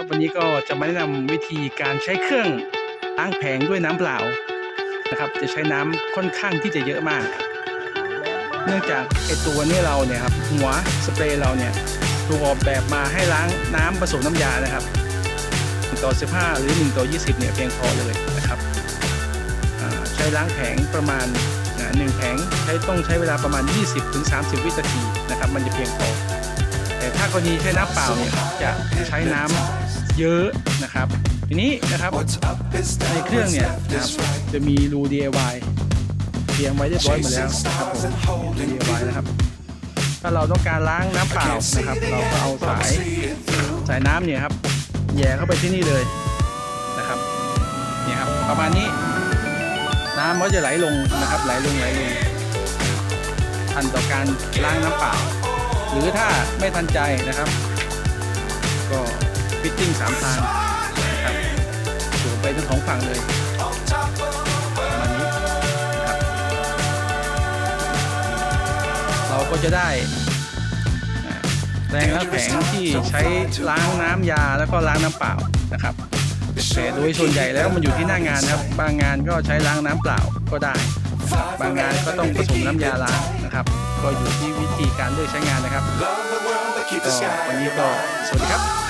ครับวันนี้ก็จะมาแนะนำวิธีการใช้เครื่องล้างแผงด้วยน้ำเปล่านะครับจะใช้น้ำค่อนข้างที่จะเยอะมาก เนื่องจากไอตัวนี้เราเนี่ยครับหัวสเปรย์เราเนี่ยถูกออกแบบมาให้ล้างน้ำผสมน้ำยานะครับ1ต่อ 15 หรือ 1 ต่อ 20 เนี่ยเพียงพอเลยนะครับใช้ล้างแผงประมาณหนึ่งแผงใช้ต้องใช้เวลาประมาณ 20-30 วินาทีนะครับมันจะเพียงพอ แต่ถ้ากรณีใช้น้ำเปล่าเนี่ยจะใช้น้ำเยอะนะครับ ทีนี้นะครับในเครื่องเนี่ยนะครับจะมีรู DIY เตรียมไว้เรียบร้อยหมดแล้วนะครับผม DIY นะครับ ถ้าเราต้องการล้างน้ำเปล่านะครับ เราก็เอาสายสายน้ำเนี่ยครับแหย่เข้าไปที่นี่เลยนะครับเนี่ยครับประมาณนี้น้ำก็จะไหลลงนะครับไหลลงไหลลงทันต่อการล้างน้ำเปล่า หรือถ้าไม่ทันใจนะครับ ก็ฟิตติ้งสามทางนะครับสูงไปทั้งสองฝั่งเลยประมาณนี้นะครับเราก็จะได้แรงล้างแผงที่ใช้ล้างน้ำยาแล้วก็ล้างน้ำเปล่านะครับแต่โดยส่วนใหญ่แล้วมันอยู่ที่หน้างานนะครับ บางงานก็ใช้ล้างน้ำเปล่าก็ได้ บางงานก็ต้องผสมน้ำยาล้างนะครับ ก็อยู่ที่วิธีการเลือกใช้งานนะครับก็วันนี้ก็สวัสดีครับ